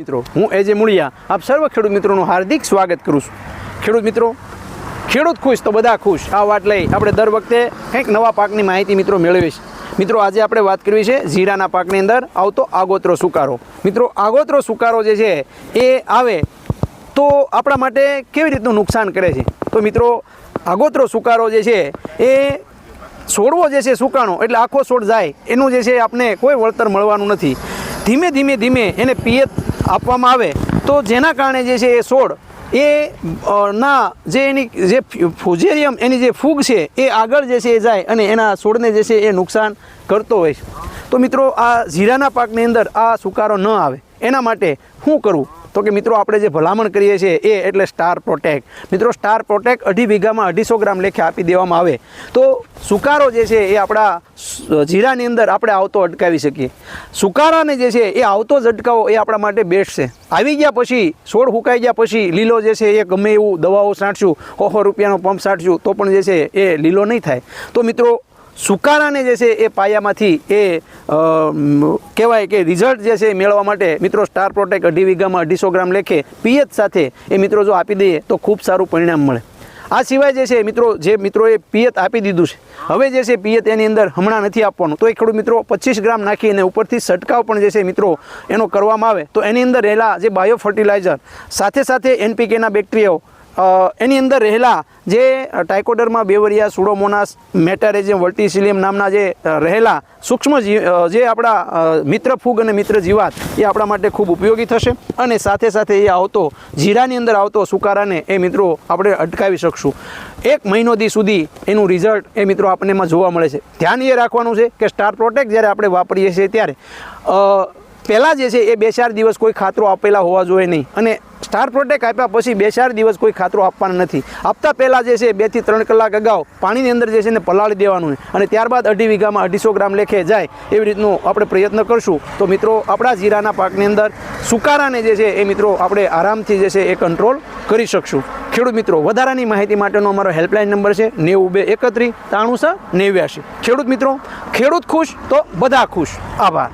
મિત્રો, હું એજે મૂળિયા, આપ સર્વ ખેડૂત મિત્રોનું હાર્દિક સ્વાગત કરું છું. ખેડૂત મિત્રો, ખેડૂત ખુશ તો બધા ખુશ. આ વાત લઈ આપણે દર વખતે કંઈક નવા પાકની માહિતી મિત્રો મેળવીશ. મિત્રો, આજે આપણે વાત કરવી છે જીરાના પાકની અંદર આવતો આગોતરો સુકારો. મિત્રો, આગોતરો સુકારો જે છે એ આવે તો આપણા માટે કેવી રીતનું નુકસાન કરે છે? તો મિત્રો, આગોતરો સુકારો જે છે એ છોડવો જે છે સુકાણો, એટલે આખો છોડ જાય. એનું જે છે આપણે કોઈ વળતર મળવાનું નથી. ધીમે ધીમે ધીમે એને પિયત આપવામાં આવે, તો જેના કારણે જે છે એ છોડ એ ના, જે એની, જે ફુજેરિયમ, એની જે ફૂગ છે, એ આગળ જે છે એ જાય અને એના છોડને જે છે એ નુકસાન કરતો હોય તો મિત્રો, આ જીરાના પાકની અંદર આ સુકારો ન આવે. એના માટે શું કરવું તો કે મિત્રો આપણે જે ભલામણ કરીએ છીએ એ એટલે સ્ટાર પ્રોટેક મિત્રો સ્ટાર પ્રોટેક અઢી વીઘામાં અઢીસો ગ્રામ લેખે આપી દેવામાં આવે. તો સુકારો જે છે એ આપણા જીરાની અંદર આપણે આવતો અટકાવી શકીએ. સુકારાને જે છે એ આવતો જ અટકાવો એ આપણા માટે બેસ્ટ છે. આવી ગયા પછી, છોડ હુકાઈ ગયા પછી લીલો જે છે એ ગમે એવું દવાઓ છાંટશું સો રૂપિયાનો પંપ છાંટશું, તો પણ જે છે એ લીલો નહીં થાય. તો મિત્રો સુકારાને જે છે એ પાયામાંથી એ કહેવાય કે રિઝલ્ટ જે છે એ મેળવવા માટે મિત્રો સ્ટાર પ્રોટેક અઢી વીઘામાં અઢીસો ગ્રામ લેખે પિયત સાથે એ મિત્રો જો આપી દઈએ તો ખૂબ સારું પરિણામ મળે. આ સિવાય જે છે મિત્રો, જે મિત્રોએ પિયત આપી દીધું છે, હવે જે છે પિયત એની અંદર હમણાં નથી આપવાનું. તો એ ખેડૂત મિત્રો પચીસ ગ્રામ નાખી અને ઉપરથી છંટકાવ પણ જે છે મિત્રો એનો કરવામાં આવે. તો એની અંદર રહેલા જે બાયો ફર્ટિલાઇઝર સાથે સાથે એનપીકેના બેક્ટેરિયાઓ એની અંદર રહેલા જે ટાઇકોડરમાં બેવરિયા, સુડોમોનાસ, મેટારેજિયમ વર્ટિસિલિયમ નામના જે રહેલા સૂક્ષ્મ જે આપણા મિત્ર ફૂગ અને મિત્ર જીવાત, એ આપણા માટે ખૂબ ઉપયોગી થશે. અને સાથે સાથે એ આવતો, જીરાની અંદર આવતો સુકારાને એ મિત્રો આપણે અટકાવી શકશું. એક મહિનો દી સુધી એનું રિઝલ્ટ એ મિત્રો આપણને એમાં જોવા મળે છે. ધ્યાન એ રાખવાનું છે કે સ્ટાર પ્રોટેક્ટ જ્યારે આપણે વાપરીએ છીએ ત્યારે પહેલાં જે છે એ બે ચાર દિવસ કોઈ ખાતરો આપેલા હોવા જોઈએ નહીં. અને સ્ટાર પ્રોટેક આપ્યા પછી બે ચાર દિવસ કોઈ ખાતરો આપવાના નથી. આપતા પહેલાં જે છે બેથી ત્રણ કલાક અગાઉ પાણીની અંદર જે છે ને પલાળી દેવાનું અને ત્યારબાદ અઢી વીઘામાં અઢીસો ગ્રામ લેખે જાય એવી રીતનું આપણે પ્રયત્ન કરશું. તો મિત્રો, આપણા જીરાના પાકની અંદર સુકારાને જે છે, એ મિત્રો આપણે આરામથી જે છે, એ કંટ્રોલ કરી શકશું. ખેડૂત મિત્રો, વધારાની માહિતી માટેનો અમારો હેલ્પલાઇન નંબર છે નેવું બે એકત્રીસ ત્રાણું છ નેવ્યાશી. ખેડૂત મિત્રો, ખેડૂત ખુશ તો બધા ખુશ. આભાર.